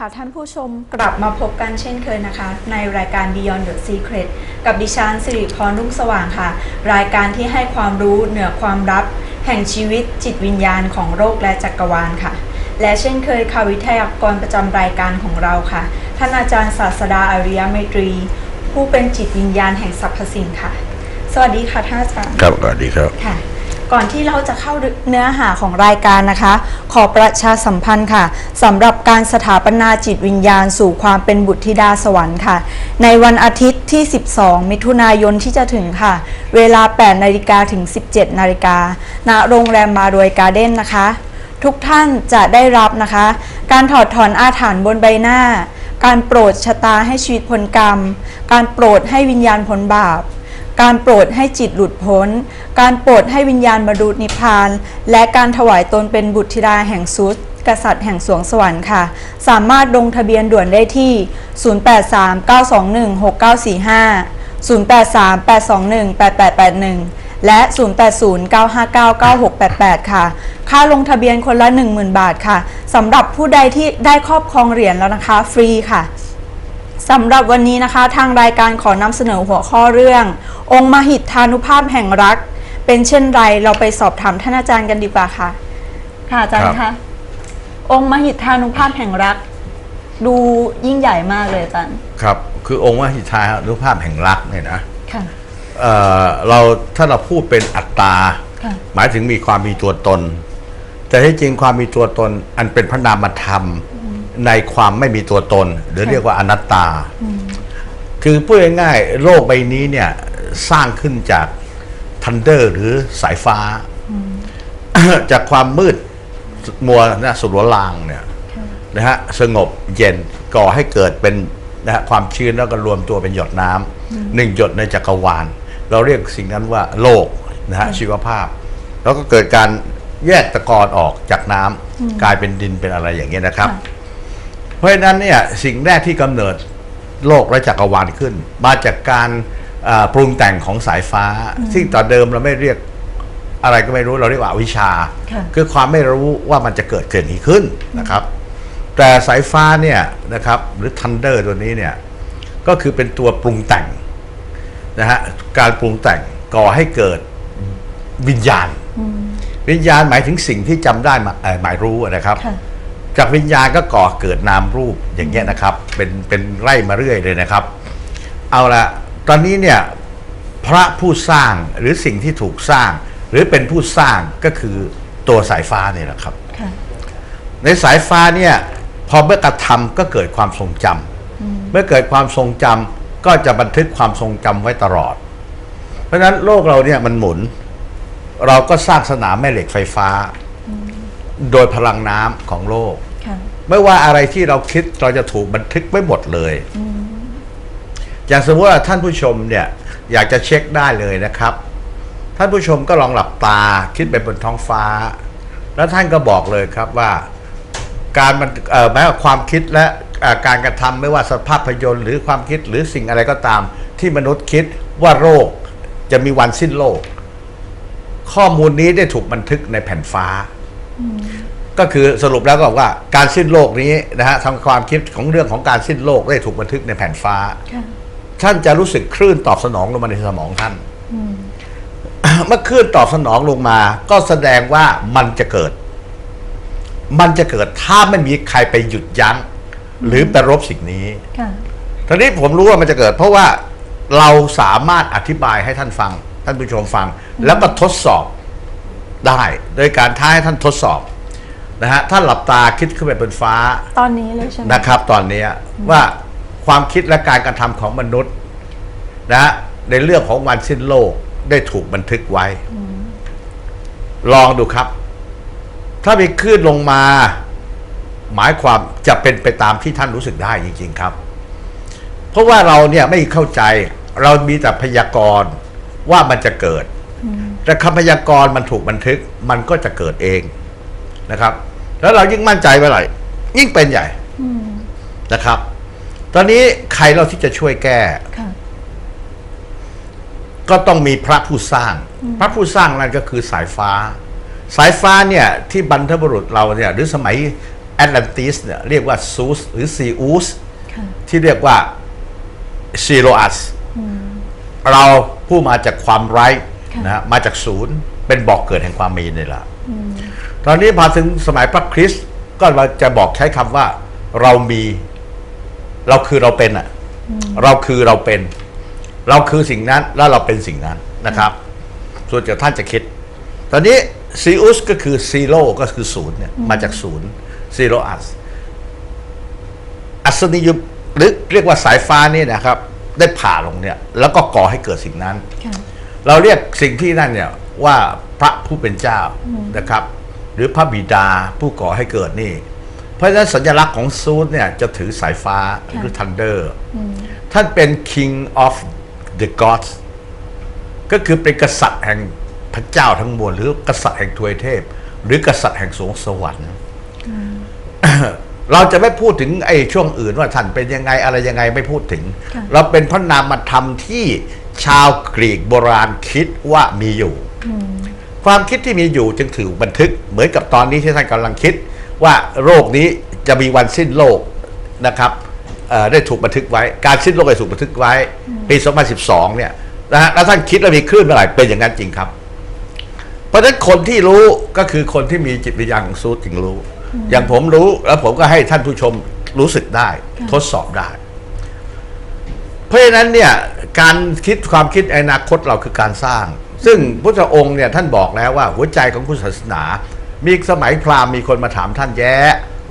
ค่ะท่านผู้ชมกลับมาพบกันเช่นเคยนะคะ ในรายการ Beyond the Secret กับดิฉันสิริพรรุ่งสว่างค่ะ รายการที่ให้ความรู้เหนือความลับ แห่งชีวิตจิตวิญญาณของโลกและจักรวาลค่ะ และเช่นเคยค่ะวิทยากรประจำรายการของเราค่ะ ท่านอาจารย์ศาสดาอาริยเมตรี ผู้เป็นจิตวิญญาณแห่งสรรพสิ่งค่ะ สวัสดีค่ะท่านอาจารย์ครับสวัสดีครับค่ะ ก่อนที่เราจะเข้าเนื้อหาของรายการนะคะ ขอประชาสัมพันธ์ค่ะสำหรับการสถาปนาจิตวิญญาณสู่ความเป็นบุตรธิดาสวรรค์ค่ะ ในวันอาทิตย์ที่ 12 มิถุนายนที่จะถึงค่ะ เวลา 8 นาฬิกาถึง 17 นาฬิกาณโรงแรมมารวยการ์เด้นนะคะ ทุกท่านจะได้รับนะคะ การถอดถอนอาถรรพ์บนใบหน้า การโปรดชะตาให้ชีวิตพ้นกรรม การโปรดให้วิญญาณพ้นบาป การโปรดให้จิตหลุดพ้น การโปรดให้วิญญาณบรรลุนิพพาน และการถวายตนเป็นบุตรธิดาแห่งซุสกษัตริย์แห่งสวงสวรรค์ค่ะ สามารถลงทะเบียนด่วนได้ที่ 0839216945 0838218881 และ 0809599688 ค่ะ ค่าลงทะเบียนคนละ 10,000 บาทค่ะ สำหรับผู้ใดที่ได้ครอบครองเหรียญแล้วนะคะ ฟรีค่ะ สำหรับวันนี้นะคะทางรายการขอนำเสนอหัวข้อเรื่อง องค์มหิทธานุภาพแห่งรัก เป็นเช่นไรเราไปสอบถามท่านอาจารย์กันดีกว่าค่ะ ค่ะอาจารย์ครัคะบองค์มหิทธานุภาพแห่งรัก ดูยิ่งใหญ่มากเลยอาจารย์ครับ คือองค์วหิทานุภาพแห่งรักเนี่ยนะค่ะเอ่อเราถ้าเราพูดเป็นอัตตราค่ะหมายถึงมีความมีตัวตน แต่ที่จริงความมีตัวตนอันเป็นพระนามธรรม ในความไม่มีตัวตน หรือค่ะเรียกว่าอนัตตา คือพูดง่ายๆโลกใบนี้เนี่ยสร้างขึ้นจากทันเดอร์หรือสายฟ้า จากความมืดมัวนะสุรลางเนี่ยนะฮะสงบเย็นก่อให้เกิดเป็นนะฮะความชื้นแล้วก็รวมตัวเป็นหยดน้ำหนึ่งหยดในจักรวาล เราเรียกสิ่งนั้นว่าโลกนะฮะชีวภาพ แล้วก็เกิดการแยกตะกอนออกจากน้ำกลายเป็นดินเป็นอะไรอย่างเงี้ยนะครับค่ะ เพราะฉะนั้นเนี่ยสิ่งแรกที่กำเนิดโลกและจักรวาลขึ้น มาจากการอ่าปรุงแต่งของสายฟ้า ซึ่งตอนเดิมเราไม่เรียกอะไรก็ไม่รู้เราเรียกว่าอวิชชาค่ะคือความไม่รู้ว่ามันจะเกิดเกิดนี้ขึ้นนะครับ แต่สายฟ้าเนี่ยนะครับหรือทันเดอร์ตัวนี้เนี่ยก็คือเป็นตัวปรุงแต่งนะฮะการปรุงแต่งก่อให้เกิดวิญญาณ วิญญาณหมายถึงสิ่งที่จำได้มาเอ่อหมายรู้นะครับค่ะ จากวิญญาณก็ก่อเกิดนามรูปอย่างเงี้ยนะครับ เป็นเป็นไร่มาเรื่อยเลยนะครับ เอาละตอนนี้เนี่ยพระผู้สร้างหรือสิ่งที่ถูกสร้าง หรือเป็นผู้สร้างก็คือตัวสายฟ้าเนี่ยแหละครับค่ะในสายฟ้าเนี่ยพอเมื่อกระทำก็เกิดความทรงจำเมื่อเกิดความทรงจำก็จะบันทึกความทรงจำไว้ตลอด เพราะฉะนั้นโลกเราเนี่ยมันหมุน เราก็สร้างสนามแม่เหล็กไฟฟ้า โดยพลังน้ำของโลกค่ะ ไม่ว่าอะไรที่เราคิดเราจะถูกบันทึกไว้หมดเลยอย่างสมมติว่าท่านผู้ชมเนี่ย อยากจะเช็คได้เลยนะครับ ท่านผู้ชมก็ลองหลับตาคิดไปบนท้องฟ้า แล้วท่านก็บอกเลยครับว่า การมันเอ่อแม้ว่าความคิดและเอ่อการกระทำไม่ว่าสภาพยนตร์หรือความคิดหรือสิ่งอะไรก็ตาม ที่มนุษย์คิดว่าโรคจะมีวันสิ้นโลก ข้อมูลนี้ได้ถูกบันทึกในแผ่นฟ้า ก็คือสรุปแล้วก็บอกว่าการสิ้นโลกนี้นะฮะทำความคิดของเรื่องของการสิ้นโลกได้ถูกบันทึกในแผ่นฟ้า ค่ะท่านจะรู้สึกคลื่นตอบสนองลงมาในสมองท่านเมื่อคลื่นตอบสนองลงมา ก็แสดงว่ามันจะเกิด มันจะเกิดถ้าไม่มีใครไปหยุดยั้ง หรือไปรบสิ่งนี้ ค่ะ ทีนี้ผมรู้ว่ามันจะเกิด เพราะว่าเราสามารถอธิบายให้ท่านฟัง ท่านผู้ชมฟัง แล้วก็ทดสอบได้ โดยการท้าให้ท่านทดสอบ นะฮะท่านหลับตาคิดขึ้นไปบนฟ้าตอนนี้เลยใช่ไหมนะครับ ตอนนี้ว่าความคิดและการกระทำของมนุษย์นะฮะในเรื่องของวันสิ้นโลกได้ถูกบันทึกไว้ ลองดูครับ ถ้ามีคลื่นลงมา หมายความจะเป็นไปตามที่ท่านรู้สึกได้จริง ๆครับ เพราะว่าเราเนี่ยไม่เข้าใจเรามีแต่พยากรณ์ว่ามันจะเกิด แต่คำพยากรณ์มันถูกบันทึกมันก็จะเกิดเองนะครับ แล้วเรายิ่งมั่นใจไว้ไหร่ยิ่งเป็นใหญ่นะครับ ตอนนี้ใครเราที่จะช่วยแก้ค่ะก็ต้องมีพระผู้สร้าง พระผู้สร้างนั่นก็คือสายฟ้า สายฟ้าเนี่ย ที่บรรพบุรุษเราเนี่ย หรือสมัยแอตแลนติสเนี่ยเรียกว่าซูสหรือซีอูสค่ะที่เรียกว่าซีโรอัสเราผู้มาจากความไร้ค่ะนะฮะมาจากศูนย์เป็นบอกเกิดแห่งความมีนี่แหละ ตอนนี้พอถึงสมัยพระคริสต์ก็เราจะบอกใช้คำว่า เรามี เราคือเราเป็นอะเราคือเราเป็น เราคือสิ่งนั้นแล้วเราเป็นสิ่งนั้นนะครับ ส่วนจากท่านจะคิด ตอนนี้ซีอุสก็คือซีโร่ก็คือศูนย์เนี่ยมาจากศูนย์ซีโรอัสอัศนียุหรือเรียกว่าสายฟ้านี่นะครับ ได้ผ่าลงเนี่ย แล้วก็ก่อให้เกิดสิ่งนั้นค่ะเราเรียกสิ่งที่นั่นเนี่ยว่าพระผู้เป็นเจ้านะครับห รือพระบิดาผู้ก่อให้เกิดนี่ เพราะฉะนั้นสัญลักษณ์ของซูดเนี่ยจะถือสายฟ้าหรือ thunder ท่านเป็น king of the gods ก็คือเป็นกษัตริย์แห่งพระเจ้าทั้งมวลหรือกษัตริย์แห่งทวยเทพ หรือกษัตริย์แห่งสวงสวรรค์เราจะไม่พูดถึงไอ้ช่วงอื่นว่าท่านเป็นยังไงอะไรยังไงไม่พูดถึงค่ะเราเป็นพระนามธรรมที่ชาวกรีกโบราณคิดว่ามีอยู่ ความคิดที่มีอยู่จึงถือบันทึกเหมือนกับตอนนี้ที่ท่านกำลังคิด ว่าโรคนี้จะมีวันสิ้นโลกนะครับเอ่อได้ถูกบันทึกไว้ การสิ้นโลกได้ถูกบันทึกไว้ปี 2012 เนี่ยนะฮะแล้วท่านคิดว่ามีคลื่นเมื่อไหร่เป็นอย่างนั้นจริงครับ เพราะฉะนั้นคนที่รู้ก็คือคนที่มีจิตวิญญาณของซูดจึงรู้ อย่างผมรู้แล้วผมก็ให้ท่านผู้ชมรู้สึกได้ค่ะทดสอบได้ เพราะฉะนั้นเนี่ยการคิดความคิดอนาคตเราคือการสร้าง ซึ่งพระองค์เนี่ยท่านบอกแล้วว่าหัวใจของพุทธศาสนา มีสมัยพราหมณ์มีคนมาถามท่านแย้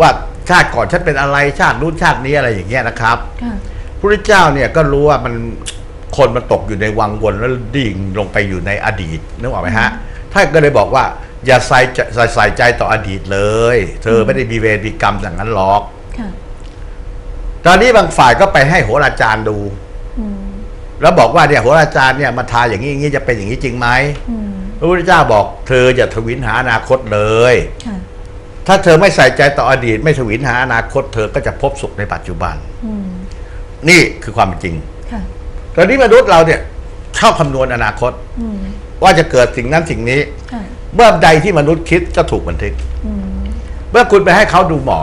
ว่าชาติก่อนฉันเป็นอะไรชาตินู้นชาตินี้อะไรอย่างเงี้ยนะครับค่ะพระเจ้าเนี่ยก็รู้ว่ามันคนมันตกอยู่ในวังวนแล้วดิ่งลงไปอยู่ในอดีตนึกออกไหมฮะท่านก็เลยบอกว่า อย่าใส่ใจใส่ใส่ใจต่ออดีตเลย เธอไม่ได้มีเวรมีกรรมอย่างนั้นหรอกค่ะตอนนี้บางฝ่ายก็ไปให้โหราจารย์ดูอืม แล้วบอกว่าเนี่ยโหราจารย์เนี่ยมาทายอย่างนี้อย่างนี้จะเป็นอย่างนี้จริงไหมอืมพระพุทธเจ้าบอกเธออย่าทวินหาอนาคตเลยค่ะถ้าเธอไม่ใส่ใจต่ออดีต ไม่ทวินหาอนาคต เธอก็จะพบสุขในปัจจุบันอืมนี่คือความเป็นจริงค่ะตอนนี้มนุษย์เราเนี่ยชอบคำนวณอนาคตอืมว่าจะเกิดสิ่งนั้นสิ่งนี้ค่ะเมื่อใดที่มนุษย์คิดก็ถูกบันทึกอืมเมื่อคุณไปให้เขาดูหมอ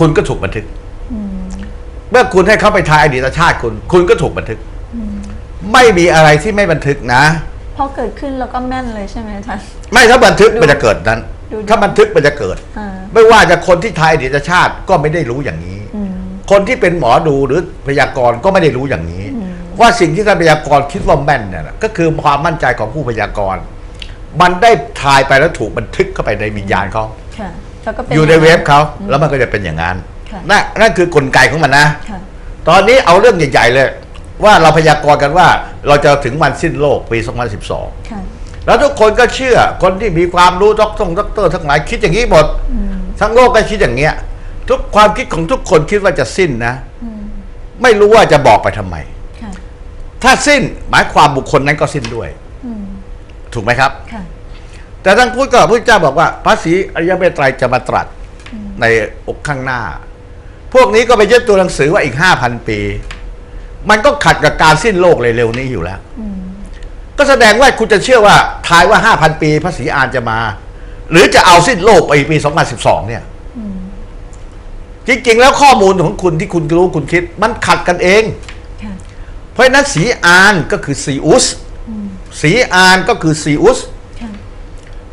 คุณก็ถูกบันทึกอืมเมื่อคุณให้เขาไปทายอดีตชาติคุณ คุณก็ถูกบันทึกอืม ไม่มีอะไรที่ไม่บันทึกนะ พอเกิดขึ้นแล้วก็แม่นเลยใช่ไหมอาจารย์ ไม่ถ้าบันทึกดูมันจะเกิดนั้น ดูดิถ้าบันทึกมันจะเกิด อ่า ไม่ว่าจะคนที่ทายอดีตชาติก็ไม่ได้รู้อย่างนี้ อืม คนที่เป็นหมอดูหรือพยากรณ์ก็ไม่ได้รู้อย่างนี้ อืม ว่าสิ่งที่ท่านพยากรณ์คิดว่าแม่นเนี่ยนะก็คือความมั่นใจของผู้พยากรณ์มันได้ทายไปแล้วถูกบันทึกเข้าไปในวิญญาณเขาค่ะแล้วก็เป็น อยู่ในเว็บเขาอืมแล้วมันก็จะเป็นอย่างนั้นค่ะ นั่นนั่นคือกลไกของมันนะ ค่ะ ตอนนี้เอาเรื่องใหญ่ๆเลย ว่าเราพยากรณ์กันว่าเราจะถึงวันสิ้นโลกปี 2012 ค่ะ แล้วทุกคนก็เชื่อคนที่มีความรู้ด็อกตงด็อกเตอร์ทั้งหลายคิดอย่างนี้หมด อืมทั้งโลกก็คิดอย่างเงี้ย ทุกความคิดของทุกคนคิดว่าจะสิ้นนะ อืมไม่รู้ว่าจะบอกไปทำไม ค่ะ ถ้าสิ้นหมายความบุคคลนั้นก็สิ้นด้วย อืมถูกไหมครับ ค่ะ แต่ท่านพูดก็พระเจ้าบอกว่าพระศรีอริยเมตไตรจะมาตรัสในอกข้างหน้า พวกนี้ก็ไปยึดตัวหนังสือว่าอีกห้าพันปี มันก็ขัดกับการสิ้นโลกเร็วๆนี้อยู่แล้วอืมก็แสดงว่าคุณจะเชื่อว่าทายว่าห้าพันปีพระศรีอานจะมา หรือจะเอาสิ้นโลกไปปีสองพันสิบสองเนี่ยอืมจริงๆ แล้วข้อมูลของคุณที่คุณรู้คุณคิด มันขัดกันเองค่ะเพราะฉะนั้นสีอานก็คือซีอุสอืมสีอานก็คือซีอุสค่ะ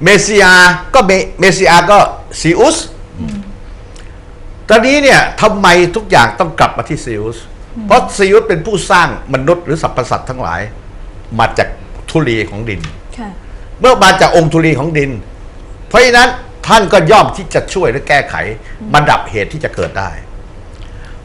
เมสิอาก็เมเมสิอาก็ซีอุสตอนนี้เนี่ยทำไมทุกอย่างต้องกลับมาที่ซีอุส เพราะซีอุสเป็นผู้สร้างมนุษย์หรือสรรพสัตว์ทั้งหลาย มาจากธุลีของดินค่ะเมื่อมาจากองค์ธุลีของดิน เพราะฉะนั้นท่านก็ย่อมที่จะช่วยและแก้ไขมาดับเหตุที่จะเกิดได้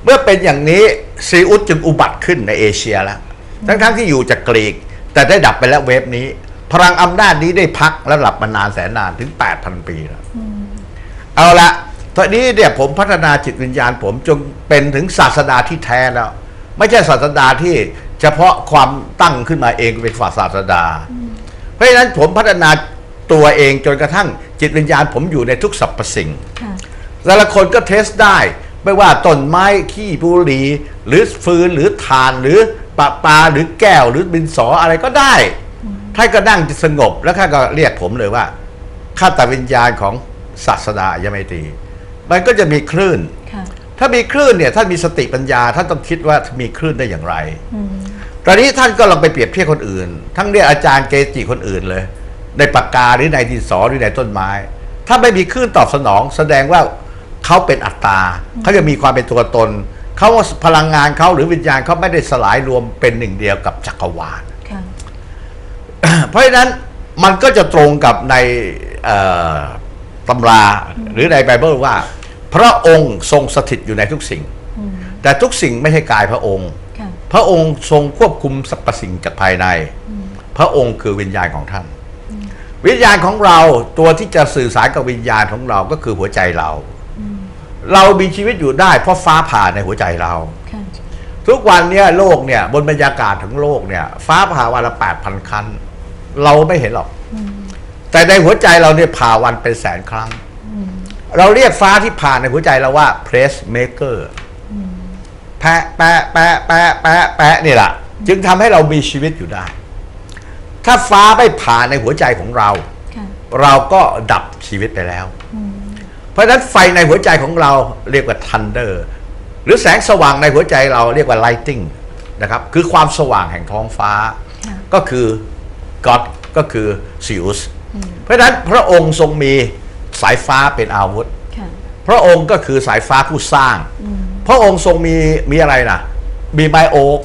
เมื่อเป็นอย่างนี้ซีอุสจึงอุบัติขึ้นในเอเชียแล้วทั้งๆที่อยู่จากกรีก แต่ได้ดับไปแล้วเวฟนี้ พลังอำนาจนี้ได้พักและหลับมานานแสนนานถึง 8,000 ปีแล้วเอาละ ตอนนี้เนี่ยผมพัฒนาจิตวิญญาณผมจงเป็นถึงศาสดาที่แท้แล้ว ไม่ใช่ศาสดาที่เฉพาะความตั้งขึ้นมาเองเป็นฝ่ายศาสดา เพราะฉะนั้นผมพัฒนาตัวเองจนกระทั่งจิตวิญญาณผมอยู่ในทุกสรรพสิ่งค่ะแต่ละคนก็เทสได้ ไม่ว่าต้นไม้ขี้บุหรี่หรือฟืนหรือถ่านหรือปะปาหรือแก้วหรือบินสออะไรก็ได้ท่านก็นั่งสงบแล้วท่านก็เรียกผมเลยว่าข้าแต่วิญญาณของศาสดายังไม่ตรี มันก็จะมีคลื่นค่ะถ้ามีคลื่นเนี่ยท่านมีสติปัญญาท่านต้องคิดว่ามีคลื่นได้อย่างไรอืมตอนนี้ท่านก็ลองไปเปรียบเทียบคนอื่น ทั้งเรียกอาจารย์เกจิคนอื่นเลย ในปากกาหรือในดินสอหรือในต้นไม้ ถ้าไม่มีคลื่นตอบสนอง แสดงว่าเขาเป็นอัตตาเขาจะมีความเป็นตัวตนเขาพลังงานเขาหรือวิญญาณเขาไม่ได้สลายรวมเป็นหนึ่งเดียวกับจักรวาลค่ะเพราะฉะนั้นมันก็จะตรงกับในเอ่อตำราหรือในไบเบิลว่า พระองค์ทรงสถิตอยู่ในทุกสิ่งอืมแต่ทุกสิ่งไม่ใช่กายพระองค์ค่ะพระองค์ทรงควบคุมสรรพสิ่งจากภายใน พระองค์คือวิญญาณของท่าน วิญญาณของเราตัวที่จะสื่อสารกับวิญญาณของเราก็คือหัวใจเรา เรามีชีวิตอยู่ได้เพราะฟ้าผ่าในหัวใจเราค่ะทุกวันเนี่ยโลกเนี่ยบนบรรยากาศทั้งโลกเนี่ย ฟ้าผ่าวันละแปดพันครั้งเราไม่เห็นหรอก แต่ในหัวใจเราเนี่ยผ่าวันเป็นแสนครั้ง เราเรียกฟ้าที่ผ่านในหัวใจเราว่า press maker แปะแปะแปะแปะแปะแปะนี่แหละจึงทำให้เรามีชีวิตอยู่ได้ ถ้าฟ้าไม่ผ่านในหัวใจของเราค่ะเราก็ดับชีวิตไปแล้ว เพราะฉะนั้นไฟในหัวใจของเราเรียกว่า thunder หรือแสงสว่างในหัวใจเราเรียกว่า lighting นะครับ คือความสว่างแห่งท้องฟ้าค่ะก็คือ God ก็คือ Zeus เพราะฉะนั้นพระองค์ทรงมี สายฟ้าเป็นอาวุธค่ะพระองค์ก็คือสายฟ้าผู้สร้าง พระองค์ทรงมีมีอะไรนะมีไมโอก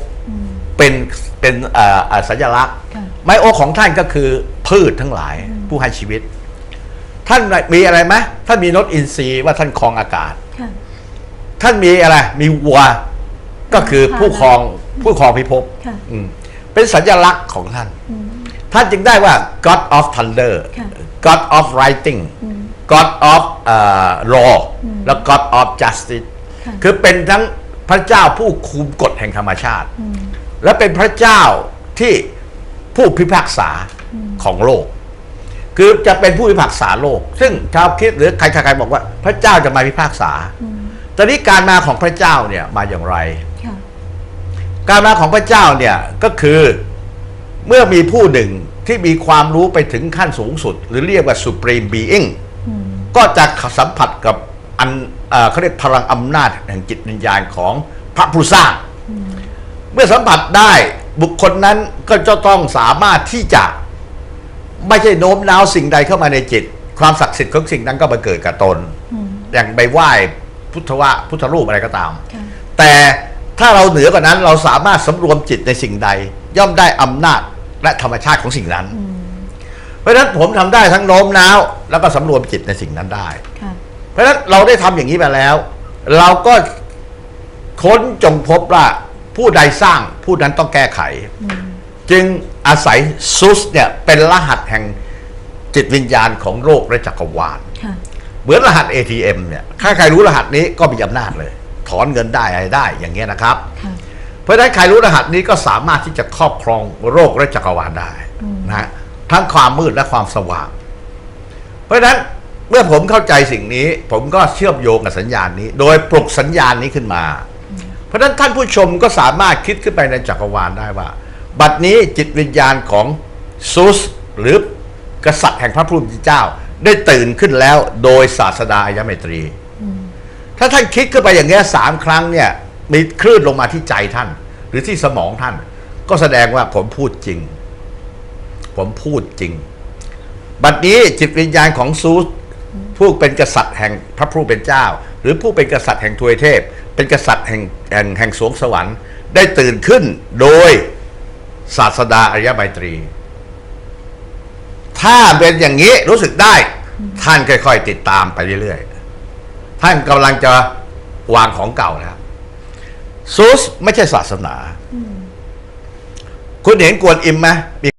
เป็นเป็นเอ่อเอ่อสัญลักษณ์ค่ะไมโอกของท่านก็คือพืชทั้งหลายผู้ให้ชีวิต ท่านมีอะไรไหมท่านมีนกอินทรีว่าท่านครองอากาศค่ะท่านมีอะไร มีวัวก็คือผู้ครองผู้ครองพิภพค่ะอืมเป็นสัญลักษณ์ของท่าน ท่านจึงได้ว่า God of Thunder ค่ะ God of Writing God of เอ่อ Law และ God of Justice ค่ะคือเป็นทั้งพระเจ้าผู้คุมกฎแห่งธรรมชาติ และเป็นพระเจ้าที่ผู้พิพากษาของโลก คือจะเป็นผู้พิพากษาโลก ซึ่งชาวคริดหรือใครๆๆบอกว่า พระเจ้าจะมาพิพากษา ตอนนี้การมาของพระเจ้าเนี่ยมาอย่างไรค่ะการมาของพระเจ้าเนี่ยก็คือเมื่อมีผู้หนึ่งที่มีความรู้ไปถึงขั้นสูงสุด หรือเรียกว่า supreme being ก็จะสัมผัสกับอันเอ่อเขาเรียกพลังอำนาจแห่งจิตวิญญาณของพระผู้สร้าง เมื่อสัมผัสได้บุคคลนั้นก็จะต้องสามารถที่จะไม่ใช่โน้มน้าวสิ่งใดเข้ามาในจิต ความศักดิ์สิทธิ์ของสิ่งนั้นก็มาเกิดกับตน อย่างไปไหว้พุทธวะพุทธรูปอะไรก็ตามค่ะแต่ถ้าเราเหนือกว่านั้นเราสามารถสำรวมจิตในสิ่งใด ย่อมได้อำนาจและธรรมชาติของสิ่งนั้น เพราะฉะนั้นผมทำได้ทั้งโน้มน้าวแล้วก็สำรวมจิตในสิ่งนั้นได้ ค่ะ เพราะฉะนั้นเราได้ทำอย่างนี้มาแล้ว เราก็ค้นจงพบว่าผู้ใดสร้างผู้นั้นต้องแก้ไข จึงอาศัยซุสเนี่ยเป็นรหัสแห่งจิตวิญญาณของโลกและจักรวาล ค่ะ เหมือนรหัส ATM เนี่ยถ้าใครรู้รหัสนี้ก็มีอำนาจเลย ถอนเงินได้อะไรได้อย่างเงี้ยนะครับ ค่ะ เพราะฉะนั้นใครรู้รหัสนี้ก็สามารถที่จะครอบครองโลกและจักรวาลได้นะฮะ ทั้งความมืดและความสว่าง เพราะฉะนั้นเมื่อผมเข้าใจสิ่งนี้ ผมก็เชื่อมโยงกับสัญญาณนี้ โดยปลุกสัญญาณนี้ขึ้นมา เพราะฉะนั้นท่านผู้ชมก็สามารถคิดขึ้นไปในจักรวาลได้ว่า บัดนี้จิตวิญญาณของซุสหรือกษัตริย์แห่งพระผู้เป็นเจ้า ได้ตื่นขึ้นแล้วโดยศาสดาอยะเมตรี ถ้าท่านคิดขึ้นไปอย่างเงี้สามครั้งเนี่ยมีคลื่นลงมาที่ใจท่าน หรือที่สมองท่าน ก็แสดงว่าผมพูดจริง ผมพูดจริง บัดนี้จิตวิญญาณของซูสผู้เป็นกษัตริย์แห่งพระผู้เป็นเจ้า หรือผู้เป็นกษัตริย์แห่งทวยเทพ เป็นกษัตริย์แห่งแห่งแห่งสวงสวรรค์ ได้ตื่นขึ้นโดยศาสดาอริยไมตรี ถ้าเป็นอย่างนี้รู้สึกได้ ท่านค่อย ๆ ติดตามไปเรื่อยๆ ท่านกำลังจะวางของเก่าแล้วซูสไม่ใช่ศาสนา คุณเห็นกวนอิมไหมมี